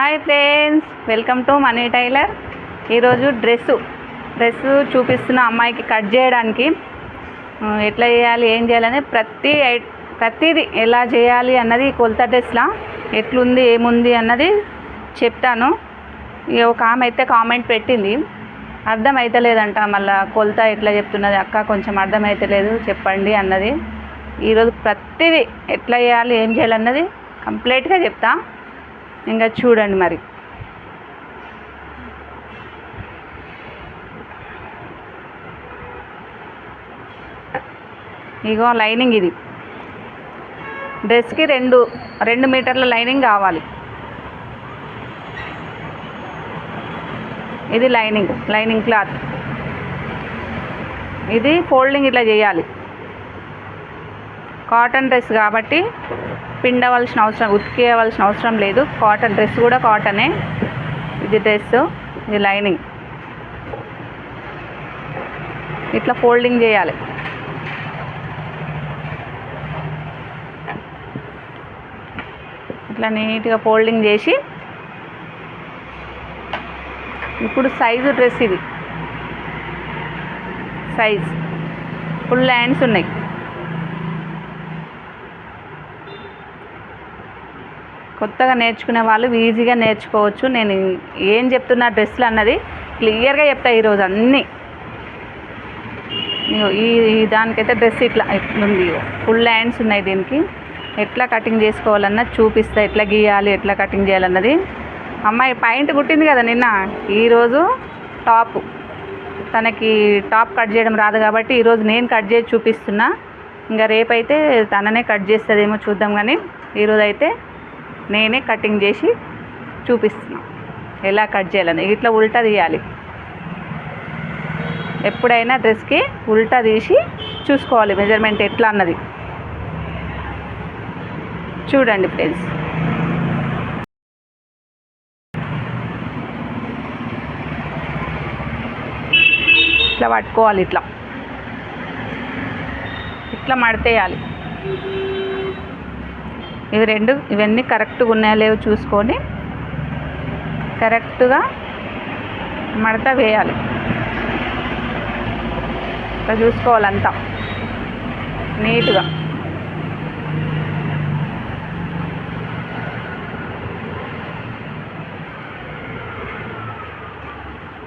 Hi friends welcome to Mani tailor. ఈరోజు dress dress చూపిస్తున్న అమ్మాయికి కట్ చేయడానికి ఎట్లా చేయాలి ఏం చేయాలని ప్రతి ఐ- ప్రతిదీ ఎలా చేయాలి అన్నది కొలత డ్రెస్లా ఎట్లుంది ఏముంది అన్నది చెప్తాను. ఒక ఆమె అయితే కామెంట్ పెట్టింది అర్థమైతలేదంట మళ్ళీ కొలత ఎట్లా చెప్తున్నది అక్క కొంచెం అర్థమైతలేదు చెప్పండి అన్నది. ఈరోజు ప్రతిదీ ఎట్లా చేయాలి ఏం చేయాలన్నది కంప్లీట్గా చెప్తా. ఇంకా చూడండి మరి. ఇగో లైనింగ్ ఇది. డ్రెస్కి రెండు రెండు మీటర్ల లైనింగ్ కావాలి. ఇది లైనింగ్ లైనింగ్ క్లాత్. ఇది ఫోల్డింగ్ ఇట్లా చేయాలి. కాటన్ డ్రెస్ కాబట్టి పిండవలసిన అవసరం ఉతికేయవలసిన అవసరం లేదు. కాటన్ డ్రెస్ కూడా కాటనే. ఇది డ్రెస్ ఇది లైనింగ్. ఇట్లా ఫోల్డింగ్ చేయాలి. ఇట్లా నీట్గా ఫోల్డింగ్ చేసి ఇప్పుడు సైజు డ్రెస్ ఇది. సైజ్. ఫుల్ హ్యాండ్స్ ఉన్నాయి. కొత్తగా నేర్చుకునే వాళ్ళు ఈజీగా నేర్చుకోవచ్చు. నేను ఏం చెప్తున్నా డ్రెస్సులు అన్నది క్లియర్గా చెప్తా ఈరోజు అన్నీ. ఇగో ఈ దానికైతే డ్రెస్ ఇట్లా ఉంది ఫుల్ హ్యాండ్స్ ఉన్నాయి దీనికి. ఎట్లా కటింగ్ చేసుకోవాలన్నా చూపిస్తా ఎట్లా గీయాలి ఎట్లా కటింగ్ చేయాలన్నది. అమ్మాయి పాయింట్ కుట్టింది కదా నిన్న ఈరోజు టాప్. తనకి టాప్ కట్ చేయడం రాదు కాబట్టి ఈరోజు నేను కట్ చేసి చూపిస్తున్నా. ఇంకా రేపైతే తననే కట్ చేస్తుందేమో చూద్దాం కానీ ఈరోజు అయితే నేనే కటింగ్ చేసి చూపిస్తున్నా. ఎలా కట్ చేయాలని ఇట్లా ఉల్టా తీయాలి. ఎప్పుడైనా డ్రెస్కి ఉల్టా తీసి చూసుకోవాలి. మెజర్మెంట్ ఎట్లా అన్నది. చూడండి ఫ్రెండ్స్. ఇట్లా పట్టుకోవాలి ఇట్లా. ఇట్లా మడతేయాలి. ఇవి రెండు ఇవన్నీ కరెక్ట్గా ఉన్నాయో లేవో చూసుకొని కరెక్ట్గా మడత వేయాలి. ఇట్లా చూసుకోవాలంతా నీట్గా.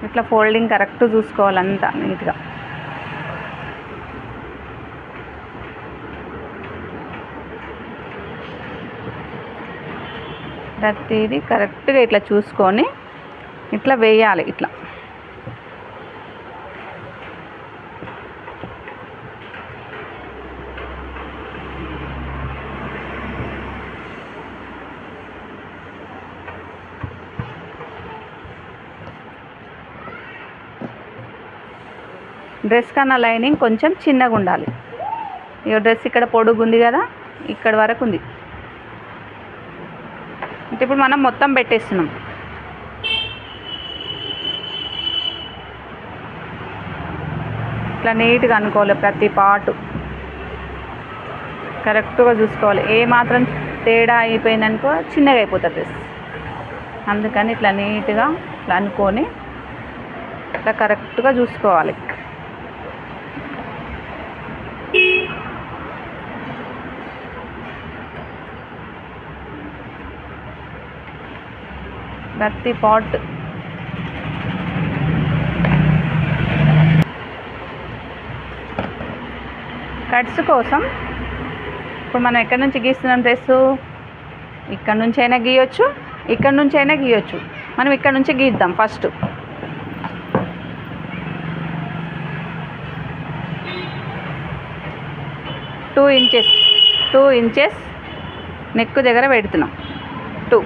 ఇట్లా ఫోల్డింగ్ కరెక్ట్ చూసుకోవాలంతా నీట్గా. ప్రతిదీ కరెక్ట్గా ఇట్లా చూసుకొని ఇట్లా వేయాలి ఇట్లా. డ్రెస్ కన్నా లైనింగ్ కొంచెం చిన్నగా ఉండాలి ఈ డ్రెస్ ఇక్కడ పొడుగు ఉంది కదా ఇక్కడ వరకు ఉంది. ఇప్పుడు మనం మొత్తం పెట్టేస్తున్నాం. ఇట్లా నీట్గా అనుకోవాలి ప్రతి పాటు. కరెక్ట్గా చూసుకోవాలి. ఏ మాత్రం తేడా అయిపోయిందనుకో చిన్నగా అయిపోతుంది డ్రెస్. అందుకని ఇట్లా నీట్గా ఇట్లా అనుకొని ఇట్లా కరెక్ట్గా చూసుకోవాలి. ప్రతి పాట్. కట్స్ కోసం ఇప్పుడు మనం ఎక్కడి నుంచి గీస్తున్నాం డ్రెస్ ఇక్కడ నుంచి అయినా గీయొచ్చు ఇక్కడ నుంచి అయినా గీయొచ్చు. మనం ఇక్కడ నుంచి గీద్దాం first two inches two inches neck దగ్గర పెడుతున్నాం టూ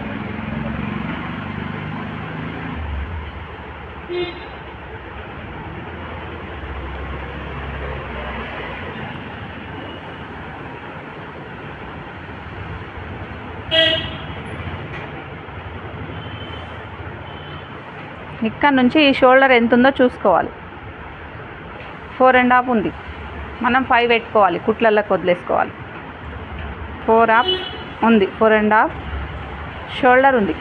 ఇక్కడ నుంచి ఈ షోల్డర్ ఎంత ఉందో చూసుకోవాలి. ఫోర్ అండ్ హాఫ్ ఉంది. మనం ఫైవ్ పెట్టుకోవాలి. కుట్లల్లోకి వదిలేసుకోవాలి. ఫోర్ హాఫ్ ఉంది. ఫోర్ అండ్ హాఫ్ షోల్డర్ ఉంది.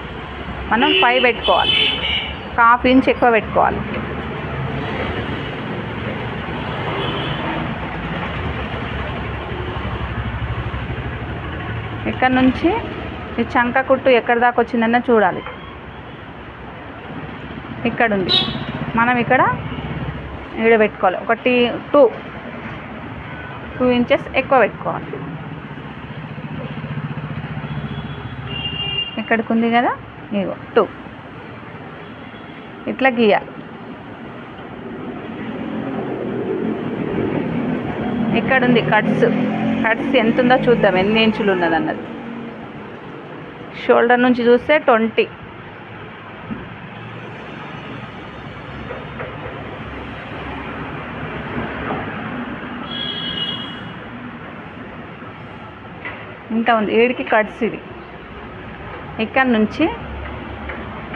మనం ఫైవ్ పెట్టుకోవాలి. ఒక హాఫ్ ఇంచ్ ఎక్కువ పెట్టుకోవాలి. ఇక్కడ నుంచి ఈ చంక కుట్టు ఎక్కడి దాకా వచ్చిందన్న చూడాలి. ఇక్కడ ఉంది మనం ఇక్కడ ఈడ పెట్టుకోవాలి. ఒకటి టూ టూ ఇంచెస్ ఎక్కువ పెట్టుకోవాలి. ఇక్కడికి ఉంది కదా? ఇగో టూ. ఇట్లా గీయాలి ఇక్కడ ఉంది కట్స్. కట్స్ ఎంత ఉందో చూద్దాం ఎన్ని ఇంచులు ఉన్నది అన్నది షోల్డర్ నుంచి చూస్తే ట్వంటీ. ఇంత ఉంది. ఏడికి కట్స్ ఇది. ఇక్కడ నుంచి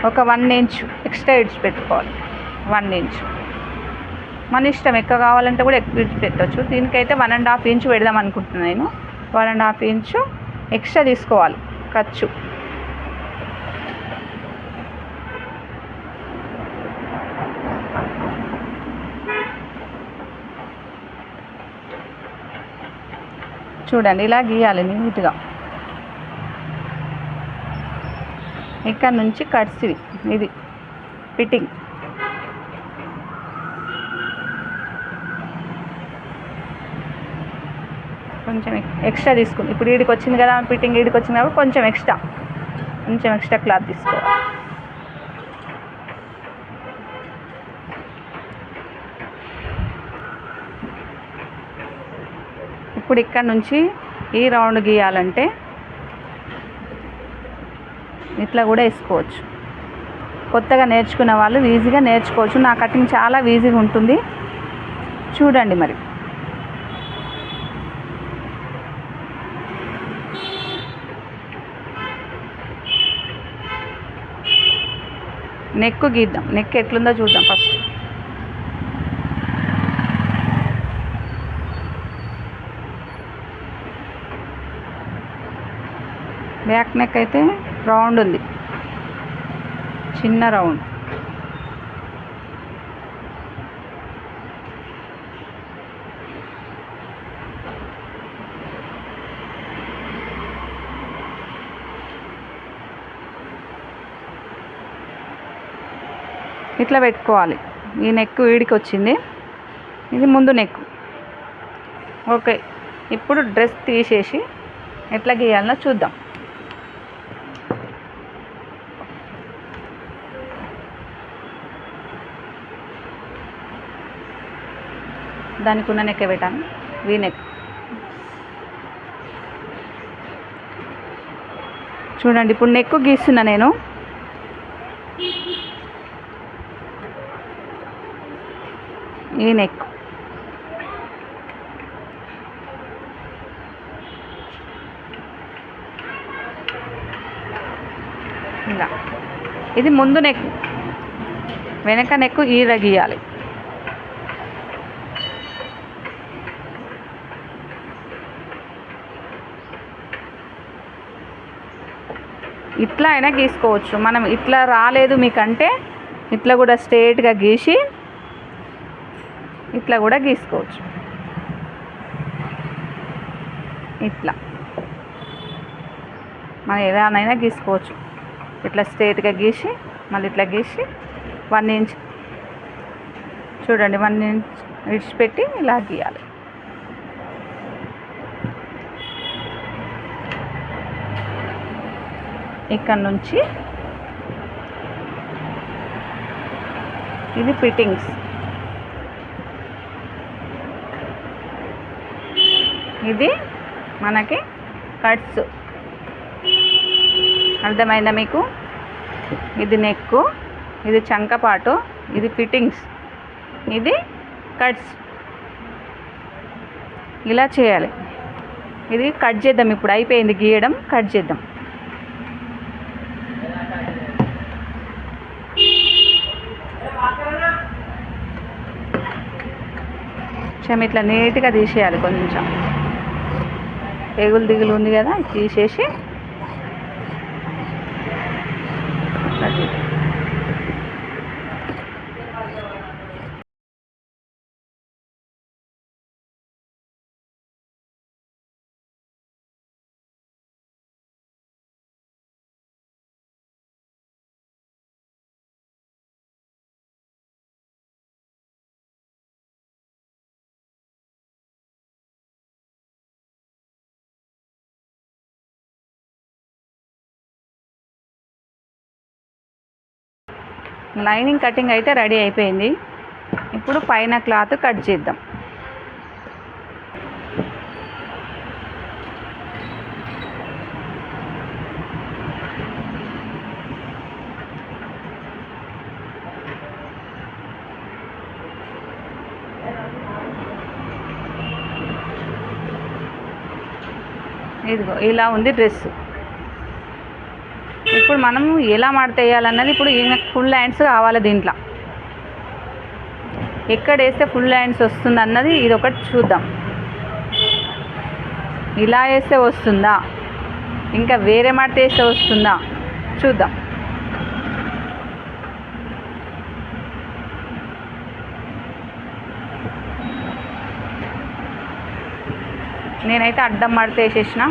ఒక వన్ ఇంచ్ ఎక్స్ట్రా ఇడ్స్ పెట్టుకోవాలి. వన్ ఇంచ్ మన ఇష్టం ఎక్కువ కావాలంటే కూడా ఎక్కువ ఇడ్చి పెట్టవచ్చు దీనికైతే వన్ అండ్ హాఫ్ ఇంచ్ పెడదాం అనుకుంటున్నాను నేను. One and half inch extra తీసుకోవాలి. ఖర్చు. చూడండి ఇలా గీయాలి నీట్గా. ఇక్కడ నుంచి కట్స్ ఇది ఇది ఫిట్టింగ్. కొంచెం ఎక్స్ట్రా తీసుకుంది ఇప్పుడు ఈడికి వచ్చింది కదా ఫిట్టింగ్ ఈడికి వచ్చింది కాబట్టి కొంచెం ఎక్స్ట్రా. కొంచెం ఎక్స్ట్రా క్లాత్ తీసుకోవాలి ఇప్పుడు ఇక్కడ నుంచి ఈ రౌండ్ గీయాలంటే ఇట్లా కూడా వేసుకోవచ్చు. కొత్తగా నేర్చుకున్న వాళ్ళు ఈజీగా నేర్చుకోవచ్చు. నా కటింగ్ చాలా ఈజీగా ఉంటుంది. చూడండి మరి. నెక్ గీద్దాం. నెక్ ఎట్లుందో చూద్దాం ఫస్ట్. బ్యాక్ నెక్ అయితే రౌండ్ ఉంది. చిన్న రౌండ్. ఇట్లా పెట్టుకోవాలి. ఈ నెక్ వీడికి వచ్చింది ఇది ముందు నెక్ ఓకే ఇప్పుడు డ్రెస్ తీసేసి ఎట్లా గీయాలనో చూద్దాం. దానికి ఉన్న నెక్ పెట్టాను. V neck. చూడండి ఇప్పుడు నెక్ గీస్తున్నా నేను. ఈ నెక్. ఇలా. ఇది ముందు నెక్. వెనక నెక్ ఈర గీయాలి. ఇట్లా అయినా గీసుకోవచ్చు. మనం ఇట్లా రాలేదు మీకంటే ఇట్లా కూడా స్ట్రేట్గా గీసి ఇట్లా కూడా గీసుకోవచ్చు. ఇట్లా. మనం ఎలానైనా గీసుకోవచ్చు. ఇట్లా స్ట్రేట్గా గీసి మళ్ళీ ఇట్లా గీసి వన్ ఇంచ్ చూడండి వన్ ఇంచ్ విడిచిపెట్టి ఇలా గీయాలి. ఇక్కడ నుంచి ఇది ఫిట్టింగ్స్ ఇది మనకి కట్స్ అర్థమైందా మీకు? ఇది నెక్ ఇది చంకపాటు ఇది ఫిట్టింగ్స్ ఇది కట్స్ ఇలా చేయాలి. ఇది కట్ చేద్దాం ఇప్పుడు అయిపోయింది గీయడం కట్ చేద్దాం. కొంచెం ఇట్లా నీట్గా తీసేయాలి కొంచెం. ఎగులు దిగులు ఉంది కదా తీసేసి లైనింగ్ కటింగ్ అయితే రెడీ అయిపోయింది. ఇప్పుడు పైన క్లాత్ కట్ చేద్దాం. ఇదిగో ఇలా ఉంది డ్రెస్ ఇప్పుడు మనం ఎలా మడత వేయాలన్నది ఇప్పుడు ఫుల్ హ్యాండ్స్ కావాలి దీంట్లో. ఎక్కడ వేస్తే ఫుల్ హ్యాండ్స్ వస్తుంది అన్నది ఇది ఒకటి చూద్దాం. ఇలా వేస్తే వస్తుందా? ఇంకా వేరే మడత వేస్తే వస్తుందా? చూద్దాం. నేనైతే అడ్డం మడత వేసేసిన.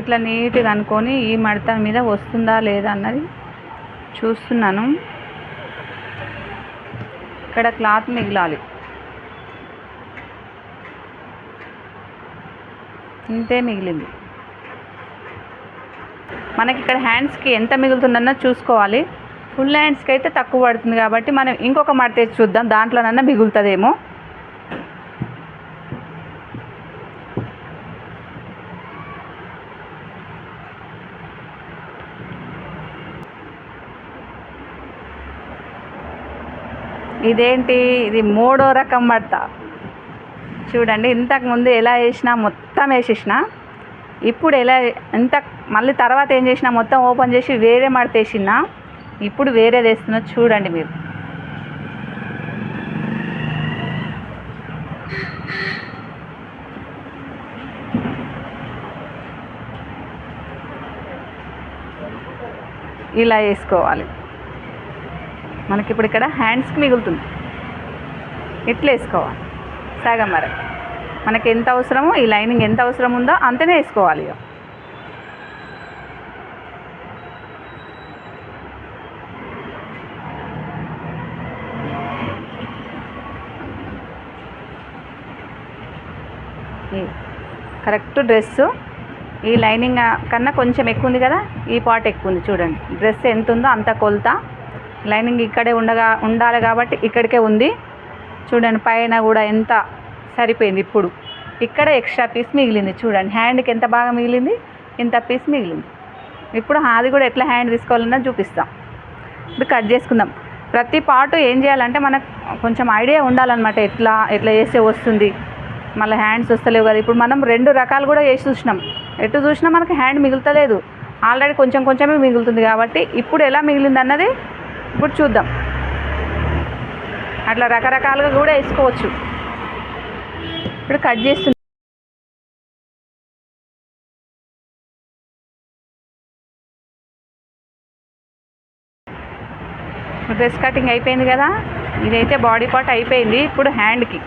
ఇట్లా నీట్గా అనుకొని ఈ మడత మీద వస్తుందా లేదా అన్నది చూస్తున్నాను. ఇక్కడ క్లాత్ మిగిలాలి. ఇంతే మిగిలింది. మనకి ఇక్కడ హ్యాండ్స్కి ఎంత మిగులుతుందన్నది చూసుకోవాలి. ఫుల్ హ్యాండ్స్కి అయితే తక్కువ పడుతుంది కాబట్టి మనం ఇంకొక మడత వేసి చూద్దాం. దాంట్లోనన్నా మిగులుతుందేమో. ఇదేంటి? ఇది మూడో రకం మడత చూడండి ఇంతకుముందు ఎలా వేసినా మొత్తం వేసేసిన ఇప్పుడు ఎలా ఇంత మళ్ళీ తర్వాత ఏం చేసినా మొత్తం ఓపెన్ చేసి వేరే మడత వేసిన ఇప్పుడు వేరే వేస్తున్నా చూడండి మీరు. ఇలా వేసుకోవాలి. మనకి ఇప్పుడు ఇక్కడ హ్యాండ్స్కి మిగులుతుంది. ఇట్లా వేసుకోవాలి సగం మరి మనకి ఎంత అవసరమో ఈ లైనింగ్ ఎంత అవసరం ఉందో అంతనే వేసుకోవాలి కరెక్ట్ డ్రెస్సు ఈ లైనింగ్ కన్నా కొంచెం ఎక్కువ ఉంది కదా ఈ పార్ట్ ఎక్కువ ఉంది చూడండి. డ్రెస్ ఎంత ఉందో అంత కొలత. లైనింగ్ ఇక్కడే ఉండగా ఉండాలి కాబట్టి ఇక్కడికే ఉంది. చూడండి పైన కూడా ఎంత సరిపోయింది ఇప్పుడు. ఇక్కడ ఎక్స్ట్రా పీస్ మిగిలింది. చూడండి హ్యాండ్కి ఎంత బాగా మిగిలింది? ఇంత పీస్ మిగిలింది. ఇప్పుడు అది కూడా ఎట్లా హ్యాండ్ తీసుకోవాలన్నా చూపిస్తాం. ఇప్పుడు కట్ చేసుకుందాం. ప్రతి పార్ట్ ఏం చేయాలంటే మనకు కొంచెం ఐడియా ఉండాలన్నమాట. ఎట్లా ఎట్లా చేస్తే వస్తుంది? మళ్ళీ హ్యాండ్స్ వస్తలేవు కదా. ఇప్పుడు మనం రెండు రకాలు కూడా వేసి చూసినాం. ఎటు చూసినా మనకి హ్యాండ్ మిగులుతలేదు. ఆల్రెడీ కొంచెం కొంచెమే మిగులుతుంది కాబట్టి ఇప్పుడు ఎలా మిగిలింది అన్నది ఇప్పుడు చూద్దాం. అట్లా రకరకాలుగా కూడా వేసుకోవచ్చు. ఇప్పుడు కట్ చేస్తుంది డ్రెస్ కటింగ్ అయిపోయింది కదా? ఇదైతే బాడీ పార్ట్ అయిపోయింది ఇప్పుడు హ్యాండ్కి.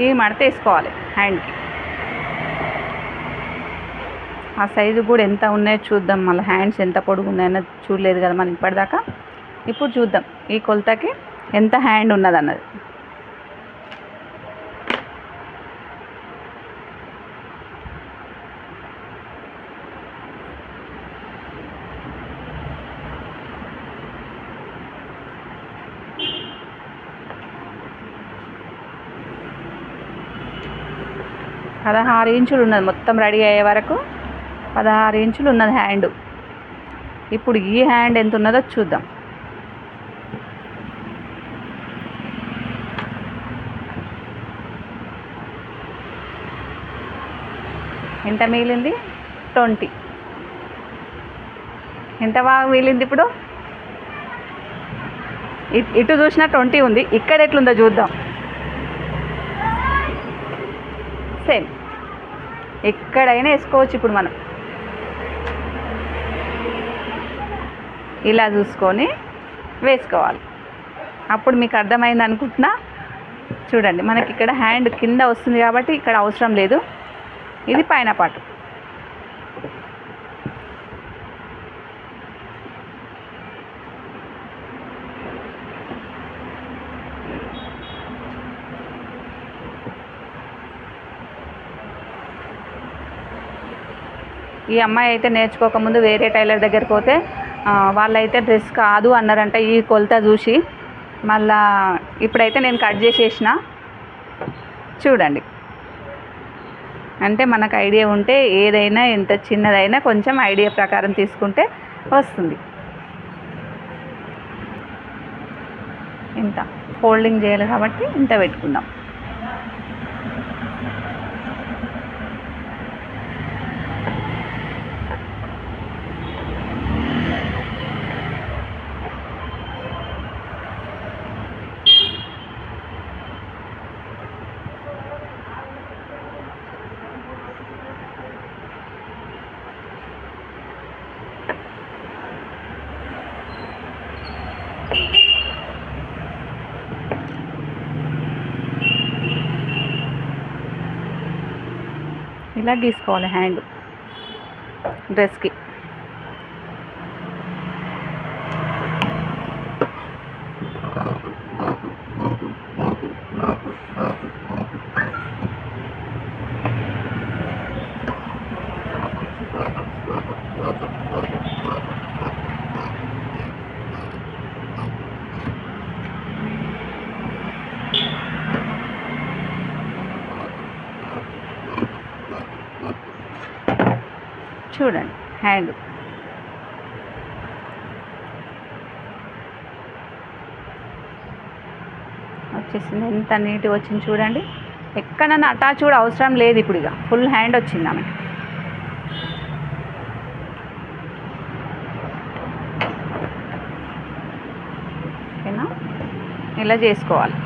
ఈ మడత వేసుకోవాలి హ్యాండ్కి ఆ సైజు కూడా ఎంత ఉన్నాయో చూద్దాం. మళ్ళీ హ్యాండ్స్ ఎంత పొడుగు ఉన్నాయన్నది చూడలేదు కదా మనం ఇప్పటిదాకా? ఇప్పుడు చూద్దాం. ఈ కొలతకి ఎంత హ్యాండ్ ఉన్నది పదహారు ఇంచులు ఉన్నది. మొత్తం రెడీ అయ్యే వరకు పదహారు ఇంచులు ఉన్నది హ్యాండ్ ఇప్పుడు ఈ హ్యాండ్ ఎంత ఉన్నదో చూద్దాం. ఎంత మిగిలింది? ట్వంటీ. ఎంత బాగా మిగిలింది ఇప్పుడు? ఇటు చూసినా ట్వంటీ ఉంది. ఇక్కడ ఎట్లుందో చూద్దాం. సేమ్ ఎక్కడైనా వేసుకోవచ్చు ఇప్పుడు మనం. ఇలా చూసుకొని వేసుకోవాలి. అప్పుడు మీకు అర్థమైంది అనుకుంటున్నా? చూడండి మనకి ఇక్కడ హ్యాండ్ కింద వస్తుంది కాబట్టి ఇక్కడ అవసరం లేదు. ఇది పైన పాటు. ఈ అమ్మాయి అయితే నేర్చుకోకముందు వేరే టైలర్ దగ్గరికి పోతే వాళ్ళైతే డ్రెస్ కాదు అన్నారంట ఈ కొలత చూసి. మళ్ళా ఇప్పుడైతే నేను కట్ చేసేసిన. చూడండి. అంటే మనకు ఐడియా ఉంటే ఏదైనా ఎంత చిన్నదైనా కొంచెం ఐడియా ప్రకారం తీసుకుంటే వస్తుంది. ఇంత. ఫోల్డింగ్ చేయాలి కాబట్టి ఇంత పెట్టుకుందాం. ఇలా గీసుకోవాలి హ్యాండ్ డ్రెస్కి చూడండి. హ్యాండ్ వచ్చేసింది. ఎంత నీట్గా వచ్చింది చూడండి. ఎక్కడన్నా అటాచ్ కూడా అవసరం లేదు ఇప్పుడు ఇక. ఫుల్ హ్యాండ్ వచ్చింది ఆమెకి. ఓకేనా? ఇలా చేసుకోవాలి.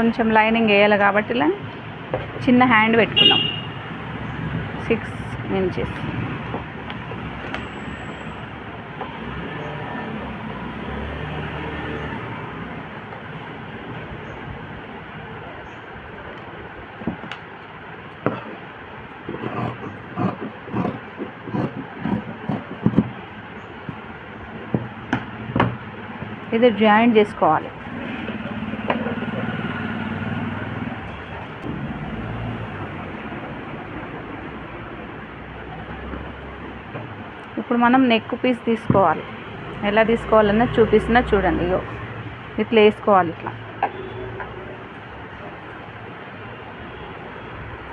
కొంచెం లైనింగ్ వేయాలి కాబట్టి ఇలా చిన్న హ్యాండ్ పెట్టుకున్నాం. సిక్స్ ఇంచెస్ ఇది జాయింట్ చేసుకోవాలి. ఇప్పుడు మనం నెక్ పీస్ తీసుకోవాలి. ఎలా తీసుకోవాలన్నా చూపిస్తున్నా చూడండి ఇగో. ఇట్లా వేసుకోవాలి ఇట్లా.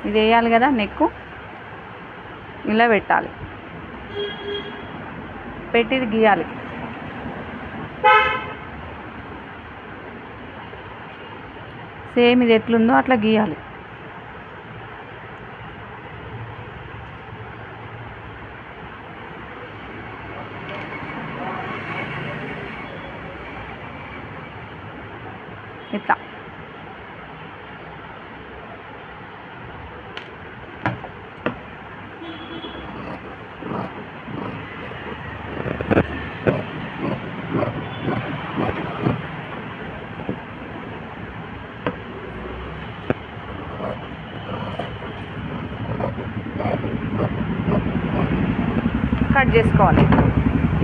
ఇది వేయాలి కదా నెక్కు ఇలా పెట్టాలి. పెట్టి ఇది గీయాలి. సేమ్ ఇది ఎట్లుందో అట్లా గీయాలి ఇట్లా కట్ చేసుకోవాలి.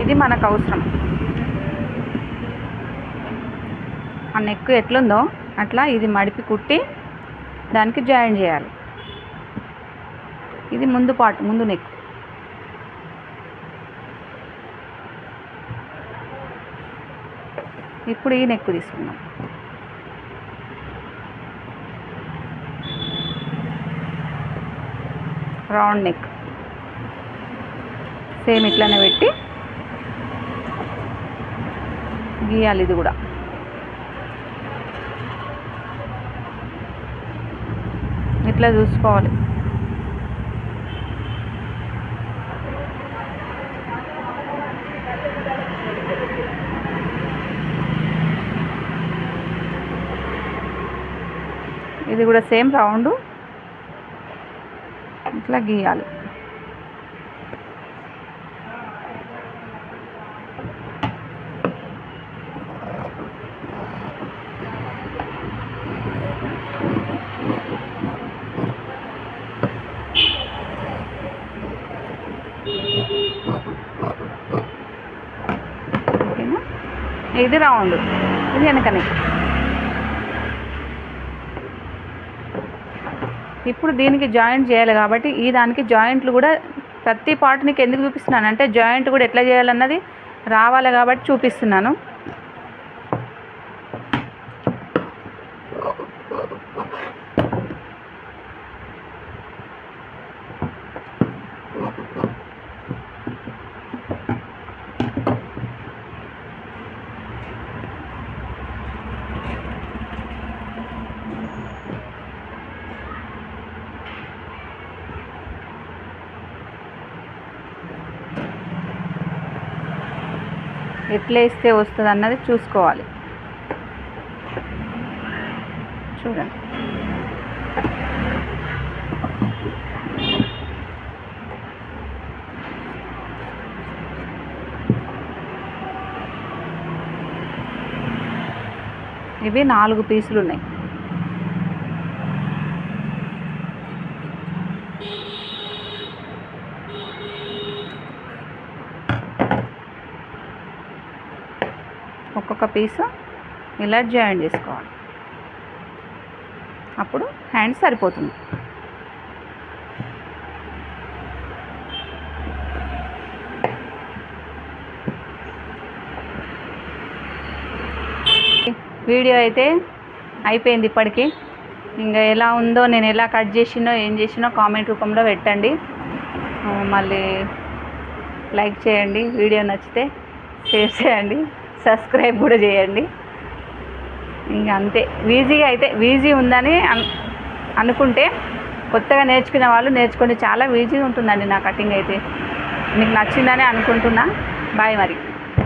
ఇది మనకు అవసరం. ఆ నెక్ ఎట్లుందో అట్లా ఇది మడిపి కుట్టి దానికి జాయిన్ చేయాలి. ఇది ముందు పార్ట్ ముందు నెక్ ఇప్పుడు ఈ నెక్ తీసుకుందాం. రౌండ్ నెక్ సేమ్ ఇట్లానే పెట్టి గీయాలి ఇది కూడా. ఇట్లా చూసుకోవాలి. ఇది కూడా సేమ్ రౌండ్. ఇట్లా గీయాలి. ఇది రౌండ్. ఇది వెనకనే. ఇప్పుడు దీనికి జాయింట్ చేయాలి కాబట్టి ఈ దానికి జాయింట్లు కూడా ప్రతి పార్ట్ నీకు ఎందుకు చూపిస్తున్నాను? అంటే జాయింట్ కూడా ఎట్లా చేయాలన్నది రావాలి కాబట్టి చూపిస్తున్నాను. ఎట్లా ఇస్తే వస్తుంది అన్నది చూసుకోవాలి. చూడండి. ఇవి నాలుగు పీసులు ఉన్నాయి. ఒక్కొక్క పీసు ఇలా జాయిన్ చేసుకోవాలి. అప్పుడు హ్యాండ్ సరిపోతుంది. వీడియో అయితే అయిపోయింది ఇప్పటికీ. ఇంకా ఎలా ఉందో నేను ఎలా కట్ చేసినో ఏం చేసినో కామెంట్ రూపంలో పెట్టండి. మళ్ళీ లైక్ చేయండి. వీడియో నచ్చితే షేర్ చేయండి. సబ్స్క్రైబ్ కూడా చేయండి. ఇంకా అంతే. ఈజీగా అయితే వీజీ ఉందని అనుకుంటే కొత్తగా నేర్చుకునే వాళ్ళు నేర్చుకోండి చాలా వీజీ ఉంటుందండి నా కటింగ్ అయితే. మీకు నచ్చిందని అనుకుంటున్నా. బాయ్ మరి.